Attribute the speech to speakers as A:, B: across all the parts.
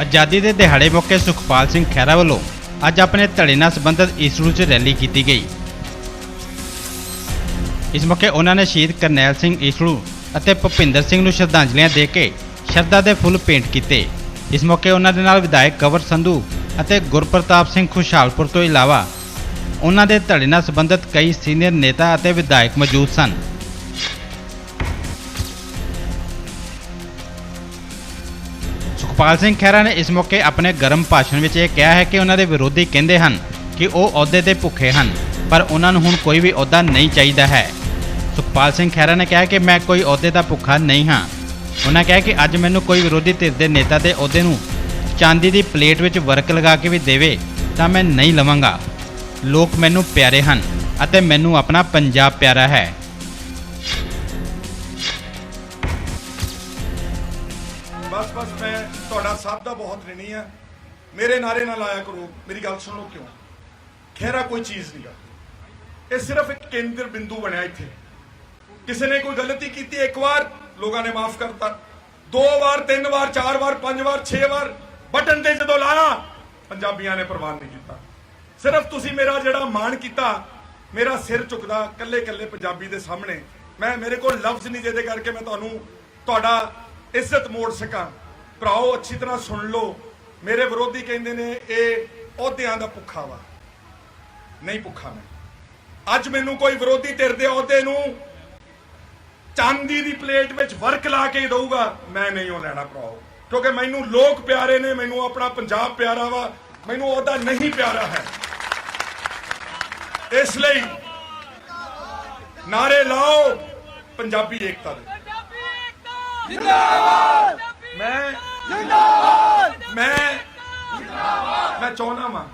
A: ਆਜ਼ਾਦੀ ਦੇ ਦਿਹਾੜੇ ਮੌਕੇ ਸੁਖਪਾਲ ਸਿੰਘ ਖਹਿਰਾ ਵੱਲੋਂ ਅੱਜ ਆਪਣੇ ਧੜੇ ਨਾਲ ਸੰਬੰਧਿਤ ਈਸੜੂ 'ਚ ਰੈਲੀ ਕੀਤੀ ਗਈ। ਇਸ ਮੌਕੇ ਉਹਨਾਂ ਨੇ ਸ਼ਹੀਦ ਕਰਨੈਲ ਸਿੰਘ ਈਸਰੂ ਅਤੇ ਭੁਪਿੰਦਰ ਸਿੰਘ ਨੂੰ ਸ਼ਰਧਾਂਜਲੀਆਂ ਦੇ ਕੇ ਸ਼ਰਧਾ ਦੇ ਫੁੱਲ ਭੇਂਟ ਕੀਤੇ। ਇਸ ਮੌਕੇ ਉਹਨਾਂ ਦੇ ਨਾਲ ਵਿਧਾਇਕ ਕਵਰ ਸੰਧੂ ਅਤੇ ਗੁਰਪ੍ਰਤਾਪ ਸਿੰਘ ਖੁਸ਼ਹਾਲਪੁਰ ਤੋਂ ਇਲਾਵਾ ਉਹਨਾਂ ਦੇ ਧੜੇ ਨਾਲ ਸੰਬੰਧਿਤ ਕਈ ਸੀਨੀਅਰ ਨੇਤਾ ਅਤੇ ਵਿਧਾਇਕ ਮੌਜੂਦ ਸਨ। ਸੁਖਪਾਲ ਸਿੰਘ ਖਹਿਰਾ ਨੇ ਇਸ ਮੌਕੇ ਆਪਣੇ ਗਰਮ ਭਾਸ਼ਣ ਵਿੱਚ ਇਹ ਕਿਹਾ ਹੈ ਕਿ ਉਹਨਾਂ ਦੇ ਵਿਰੋਧੀ ਕਹਿੰਦੇ ਹਨ ਕਿ ਉਹ ਅਹੁਦੇ ਤੇ ਭੁੱਖੇ ਹਨ, ਪਰ ਉਹਨਾਂ ਨੂੰ ਹੁਣ ਕੋਈ ਵੀ ਅਹੁਦਾ ਨਹੀਂ ਚਾਹੀਦਾ ਹੈ। ਸੁਖਪਾਲ ਸਿੰਘ ਖਹਿਰਾ ਨੇ ਕਿਹਾ ਕਿ ਮੈਂ ਕੋਈ ਅਹੁਦੇ ਦਾ ਭੁੱਖਾ ਨਹੀਂ ਹਾਂ। ਉਹਨਾਂ ਕਿਹਾ ਕਿ ਅੱਜ ਮੈਨੂੰ ਕੋਈ ਵਿਰੋਧੀ ਧਿਰ ਦੇ ਨੇਤਾ ਦੇ ਅਹੁਦੇ ਨੂੰ ਚਾਂਦੀ ਦੀ ਪਲੇਟ ਵਿੱਚ ਵਰਕ ਲਗਾ ਕੇ ਵੀ ਦੇਵੇ ਤਾਂ ਮੈਂ ਨਹੀਂ ਲਵਾਂਗਾ। ਲੋਕ ਮੈਨੂੰ ਪਿਆਰੇ ਹਨ ਅਤੇ ਮੈਨੂੰ ਆਪਣਾ ਪੰਜਾਬ ਪਿਆਰਾ ਹੈ।
B: ਬਸ ਬਸ, ਮੈਂ ਤੁਹਾਡਾ ਸਭ ਦਾ ਬਹੁਤ ਰਿਣੀ ਆ ਮੇਰੇ ਨਾਰੇ ਨਾਲ ਲਾਇਆ ਕਰੋ। ਮੇਰੀ ਗੱਲ ਸੁਣੋ ਕਿਉਂ? ਖੈਰਾ ਕੋਈ ਚੀਜ਼ ਨਹੀਂ ਨਹੀਂਗਾ ਇਹ ਸਿਰਫ ਇੱਕ ਕੇਂਦਰ ਬਿੰਦੂ ਬਣਿਆ ਇੱਥੇ। ਕਿਸੇ ਨੇ ਕੋਈ ਗਲਤੀ ਕੀਤੀ, ਇੱਕ ਵਾਰ ਲੋਕਾਂ ਨੇ ਮਾਫ ਕਰਤਾ। ਦੋ ਵਾਰ, ਤਿੰਨ ਵਾਰ, ਚਾਰ ਵਾਰ, ਪੰਜ ਵਾਰ, ਛੇ ਵਾਰ। ਬਟਨ ਤੇ ਜਦੋਂ ਲਾਇਆ, ਪੰਜਾਬੀਆਂ ਨੇ ਪ੍ਰਵਾਨ ਨਹੀਂ ਕੀਤਾ। ਸਿਰਫ ਤੁਸੀਂ ਮੇਰਾ ਜਿਹੜਾ ਮਾਣ ਕੀਤਾ, ਮੇਰਾ ਸਿਰ ਝੁਕਦਾ ਕੱਲੇ ਕੱਲੇ ਪੰਜਾਬੀ ਦੇ ਸਾਹਮਣੇ। ਮੈਂ, ਮੇਰੇ ਕੋਲ ਲਫ਼ਜ਼ ਨਹੀਂ ਜਿਹਦੇ ਕਰਕੇ ਮੈਂ ਤੁਹਾਨੂੰ ਤੁਹਾਡਾ ਇੱਜ਼ਤ ਮੋੜ ਸਕਾਂ। ਭਰਾਓ, ਅੱਛੀ ਤਰ੍ਹਾਂ ਸੁਣ ਲਓ। ਮੇਰੇ ਵਿਰੋਧੀ ਕਹਿੰਦੇ ਨੇ, ਇਹ ਅਹੁਦਿਆਂ ਦਾ ਭੁੱਖਾ ਵਾ। ਨਹੀਂ ਭੁੱਖਾ ਮੈਂ। ਅੱਜ ਮੈਨੂੰ ਕੋਈ ਵਿਰੋਧੀ ਧਿਰ ਦੇ ਅਹੁਦੇ ਨੂੰ ਚਾਂਦੀ ਦੀ ਪਲੇਟ ਵਿੱਚ ਵਰਕ ਲਾ ਕੇ ਦਊਗਾ, ਮੈਂ ਨਹੀਂ ਉਹ ਲੈਣਾ ਭਰਾਓ। ਕਿਉਂਕਿ ਮੈਨੂੰ ਲੋਕ ਪਿਆਰੇ ਨੇ, ਮੈਨੂੰ ਆਪਣਾ ਪੰਜਾਬ ਪਿਆਰਾ ਵਾ, ਮੈਨੂੰ ਉਹਦਾ ਨਹੀਂ ਪਿਆਰਾ ਹੈ। ਇਸ ਲਈ ਨਾਰੇ ਲਾਓ, ਪੰਜਾਬੀ ਏਕਤਾ ਦੇ। ਮੈਂ ਮੈਂ ਮੈਂ ਚਾਹੁੰਦਾ ਵਾਂ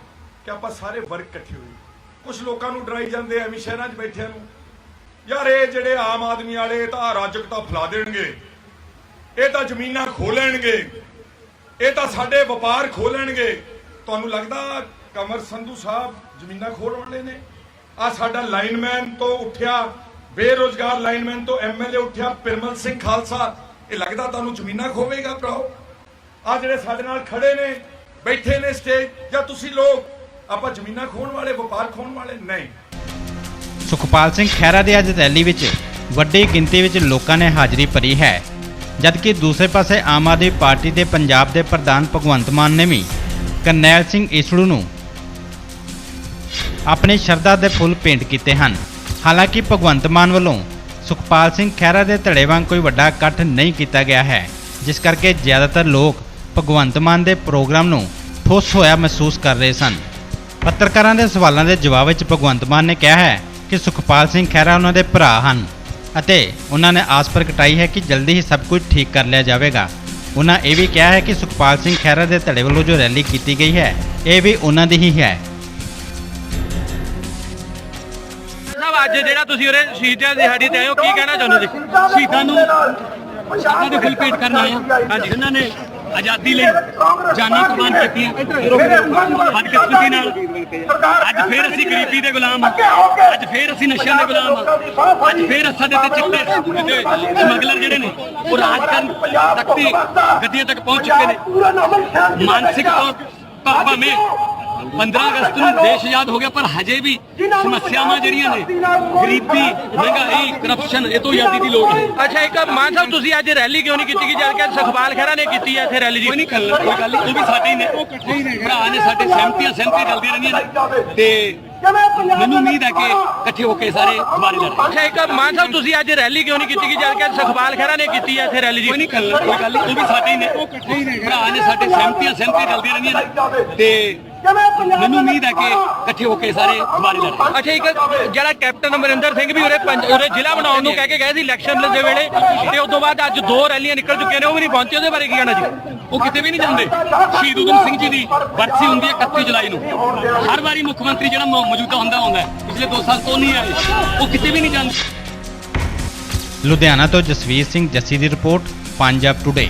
B: ਕਿ ਆਪਾਂ ਸਾਰੇ ਵਰਗ ਇਕੱਠੇ ਹੋਈਏ। ਕੁਝ ਲੋਕਾਂ ਨੂੰ ਡਰਾਈ ਜਾਂਦੇ ਐਵੇਂ ਸ਼ਹਿਰਾਂ 'ਚ ਬੈਠਿਆਂ ਨੂੰ। ਯਾਰ ਇਹ ਜਿਹੜੇ ਆਮ ਆਦਮੀ ਵਾਲੇ ਇਹ ਤਾਂ ਅਰਾਜਕਤਾ ਫੈਲਾ ਦੇਣਗੇ। ਇਹ ਤਾਂ ਜ਼ਮੀਨਾਂ ਖੋਹ ਲੈਣਗੇ। ਇਹ ਤਾਂ ਸਾਡੇ ਵਪਾਰ ਖੋਹ ਲੈਣਗੇ। ਤੁਹਾਨੂੰ ਲੱਗਦਾ ਕਮਰ ਸੰਧੂ ਸਾਹਿਬ ਜ਼ਮੀਨਾਂ ਖੋਹਣ ਵਾਲੇ ਨੇ? ਆ ਸਾਡਾ ਲਾਈਨਮੈਨ ਤੋਂ ਉੱਠਿਆ ਬੇਰੋਜ਼ਗਾਰ ਲਾਈਨਮੈਨ ਤੋਂ ਐਮਐਲਏ ਉੱਠਿਆ ਪਿਰਮਲ ਸਿੰਘ ਖਾਲਸਾ। ਇਹ ਲੱਗਦਾ ਤੁਹਾਨੂੰ ਜ਼ਮੀਨਾਂ ਖੋਵੇਗਾ ਭਰਾਓ? ਆ ਜਿਹੜੇ ਸਾਡੇ ਨਾਲ ਖੜੇ ਨੇ, ਬੈਠੇ ਨੇ ਸਟੇਜ ਜਾਂ ਤੁਸੀਂ ਲੋਕ, ਆਪਾਂ ਜ਼ਮੀਨਾਂ ਖੋਹਣ ਵਾਲੇ, ਵਪਾਰ ਖੋਹਣ ਵਾਲੇ? ਨਹੀਂ।
A: ਸੁਖਪਾਲ ਸਿੰਘ ਖਹਿਰਾ ਦੇ ਅੱਜ ਰੈਲੀ ਵਿੱਚ ਵੱਡੀ ਗਿਣਤੀ ਵਿੱਚ ਲੋਕਾਂ ਨੇ ਹਾਜ਼ਰੀ ਭਰੀ ਹੈ, ਜਦਕਿ ਦੂਸਰੇ ਪਾਸੇ ਆਮ ਆਦਮੀ ਪਾਰਟੀ ਦੇ ਪੰਜਾਬ ਦੇ ਪ੍ਰਧਾਨ ਭਗਵੰਤ ਮਾਨ ਨੇ ਵੀ ਕਰਨੈਲ ਸਿੰਘ ਈਸੜੂ ਨੂੰ ਆਪਣੀ ਸ਼ਰਧਾ ਦੇ ਫੁੱਲ ਭੇਂਟ ਕੀਤੇ ਹਨ। ਹਾਲਾਂਕਿ ਭਗਵੰਤ ਮਾਨ ਵੱਲੋਂ ਸੁਖਪਾਲ ਸਿੰਘ ਖਹਿਰਾ ਦੇ ਧੜੇ ਵਾਂਗ ਕੋਈ ਵੱਡਾ ਇਕੱਠ ਨਹੀਂ ਕੀਤਾ ਗਿਆ ਹੈ, ਜਿਸ ਕਰਕੇ ਜ਼ਿਆਦਾਤਰ ਲੋਕ ਭਗਵੰਤ ਮਾਨ ਦੇ ਪ੍ਰੋਗਰਾਮ ਨੂੰ ਠੋਸ ਹੋਇਆ ਮਹਿਸੂਸ ਕਰ ਰਹੇ ਸਨ। ਪੱਤਰਕਾਰਾਂ ਦੇ ਸਵਾਲਾਂ ਦੇ ਜਵਾਬ ਵਿੱਚ ਭਗਵੰਤ ਮਾਨ ਨੇ ਕਿਹਾ ਹੈ ਕਿ ਸੁਖਪਾਲ ਸਿੰਘ ਖਹਿਰਾ ਉਹਨਾਂ ਦੇ ਭਰਾ ਹਨ ਅਤੇ ਉਹਨਾਂ ਨੇ ਆਸ ਪ੍ਰਗਟਾਈ ਹੈ ਕਿ ਜਲਦੀ ਹੀ ਸਭ ਕੁਝ ਠੀਕ ਕਰ ਲਿਆ ਜਾਵੇਗਾ। ਉਹਨਾਂ ਇਹ ਵੀ ਕਿਹਾ ਹੈ ਕਿ ਸੁਖਪਾਲ ਸਿੰਘ ਖਹਿਰਾ ਦੇ ਧੜੇ ਵੱਲੋਂ ਜੋ ਰੈਲੀ ਕੀਤੀ ਗਈ ਹੈ, ਇਹ ਵੀ ਉਹਨਾਂ ਦੀ ਹੀ ਹੈ।
C: ਸਾਹਿਬ ਅੱਜ ਜਿਹੜਾ ਤੁਸੀਂ ਉਰੇ ਸ਼ਹੀਦਾਂ ਦੀ ਦਿਹਾੜੀ ਤੇ ਆਏ ਹੋ ਕੀ ਕਹਿਣਾ ਚਾਹੁੰਦੇ ਜੀ?
D: ਸ਼ਹੀਦਾਂ ਨੂੰ ਸ਼ਹੀਦਾਂ ਦੇ ਫੁੱਲ ਭੇਟ ਕਰਨ ਆਏ ਹਾਂ।
C: ਹਾਂਜੀ।
D: ਜਿਨ੍ਹਾਂ ਨੇ ਆਜ਼ਾਦੀ ਲਈ ਜਾਨਾਂ ਕੁਰਬਾਨ ਕੀਤੀਆਂ। ਬਦਕਿਸਮਤੀ ਨਾਲ। ਅੱਜ ਫੇਰ ਅਸੀਂ ਗਰੀਬੀ ਦੇ ਗੁਲਾਮ ਹਾਂ। ਅੱਜ ਫੇਰ ਅਸੀਂ ਨਸ਼ਿਆਂ ਦੇ ਗੁਲਾਮ ਹਾਂ। ਅੱਜ ਫੇਰ ਸਾਡੇ ਤੇ ਚਿੱਟੇ ਸਮਗਲਰ ਜਿਹੜੇ ਨੇ ਉਹ ਰਾਜ ਕਰਨ ਤੱਕ ਦੀ ਗੱਦੀਆਂ ਤੱਕ ਪਹੁੰਚ ਚੁੱਕੇ ਨੇ। ਮਾਨਸਿਕ ਤੌਰ ਭਾਵੇਂ 15 ਅਗਸਤ ਨੂੰ ਦੇਸ਼ ਆਜ਼ਾਦ ਹੋ ਗਿਆ ਪਰ ਹਜੇ ਵੀ ਸਮੱਸਿਆਵਾਂ ਜਿਹੜੀਆਂ ਨੇ ਗਰੀਬੀ ਮਹਿੰਗਾਈ ਕਰਪਸ਼ਨ ਇਹ ਤੋਂ ਆਜ਼ਾਦੀ ਦੀ ਲੋੜ ਹੈ।
C: ਅੱਛਾ ਇੱਕ ਮਾਨ ਸਾਹਿਬ ਤੁਸੀਂ ਅੱਜ ਰੈਲੀ ਕਿਉਂ ਨਹੀਂ ਕੀਤੀ? ਗਈ ਜਦ ਕਿ ਸੁਖਪਾਲ ਖਹਿਰਾ ਨੇ ਕੀਤੀ ਹੈ ਇੱਥੇ ਰੈਲੀ ਜੀ।
D: ਕੋਈ ਨਹੀਂ ਗੱਲ ਕੋਈ ਗੱਲ ਨਹੀਂ ਉਹ ਵੀ ਸਾਡੇ ਹੀ ਨੇ। ਭਰਾ ਨੇ ਸਾਡੇ ਸਹਿਮਤੀਆਂ ਸਹਿਮਤੀਆਂ ਚੱਲਦੀਆਂ ਰਹਿੰਦੀਆਂ ਨੇ। ਤੇ ਮੈਨੂੰ ਉਮੀਦ ਹੈ ਕਿ ਇਕੱਠੇ ਹੋ ਕੇ ਸਾਰੇ ਦੁਬਾਰੇ ਲੜਾਂਗੇ
C: ਅੱਛਾ ਇੱਕ ਮਾਨ ਸਾਹਿਬ ਤੁਸੀਂ ਅੱਜ ਰੈਲੀ ਕਿਉਂ ਨਹੀਂ ਕੀਤੀ? ਗਈ ਜਦ ਕਿ ਸੁਖਪਾਲ ਖਹਿਰਾ ਨੇ ਕੀਤੀ ਹੈ ਇੱਥੇ ਰੈਲੀ ਜੀ।
D: ਕੋਈ ਨਹੀਂ ਗੱਲ ਕੋਈ ਗੱਲ ਨਹੀਂ ਉਹ ਵੀ ਸਾਡੇ ਹੀ ਨੇ। ਭਰਾ ਨੇ ਸਾਡੇ ਸਹਿਮਤੀਆਂ ਸਹਿਮਤੀਆਂ ਚੱਲਦੀਆਂ ਰਹਿੰਦੀਆਂ ਨੇ। ਤੇ ਮੈਨੂੰ ਉਮੀਦ ਹੈ ਕਿ ਇਕੱਠੇ ਹੋ ਕੇ ਸਾਰੇ ਦੁਬਾਰੇ ਲੜਾਂਗੇ
C: ਅੱਛਾ ਇੱਕ ਜਿਹੜਾ ਕੈਪਟਨ ਅਮਰਿੰਦਰ ਸਿੰਘ ਵੀ ਉਰੇ ਪੰਜ- ਉਰੇ ਜ਼ਿਲ੍ਹਾ ਬਣਾਉਣ ਨੂੰ ਕਹਿ ਕੇ ਗਏ ਸੀ ਇਲੈਕਸ਼ਨ ਦੇ ਵੇਲੇ ਤੇ ਉਸ ਤੋਂ ਬਾਅਦ ਅੱਜ ਦੋ ਰੈਲੀਆਂ ਨਿਕਲ ਚੁੱਕੀਆਂ ਨੇ ਉਹ ਵੀ ਨਹੀਂ ਪਹੁੰਚੇ ਉਹਦੇ ਬਾਰੇ ਕੀ ਕਹਿਣਾ ਜੀ?
D: ਉਹ ਕਿਤੇ ਵੀ ਨਹੀਂ ਜਾਂਦੇ। ਸ਼ਹੀਦ ਉਦਮ ਸਿੰਘ ਜੀ ਦੀ ਬਰਸੀ ਹੁੰਦੀ ਹੈ 31 ਜੁਲਾਈ ਨੂੰ। ਹਰ ਵਾਰੀ ਮੁੱਖ ਮੰਤਰੀ ਜਿਹੜਾ ਮੌ- ਮੌਜੂਦਾ ਹੁੰਦਾ ਹੁੰਦਾ ਹੈ, ਪਿਛਲੇ 2 ਸਾਲ ਤੋਂ ਨਹੀਂ ਆਏ ਉਹ ਕਿਤੇ ਵੀ ਨਹੀਂ ਜਾਂਦੇ।
A: ਲੁਧਿਆਣਾ ਤੋਂ ਜਸਵੀਰ ਸਿੰਘ ਜੱਸੀ ਦੀ ਰਿਪੋਰਟ ਪੰਜਾਬ ਟੁਡੇ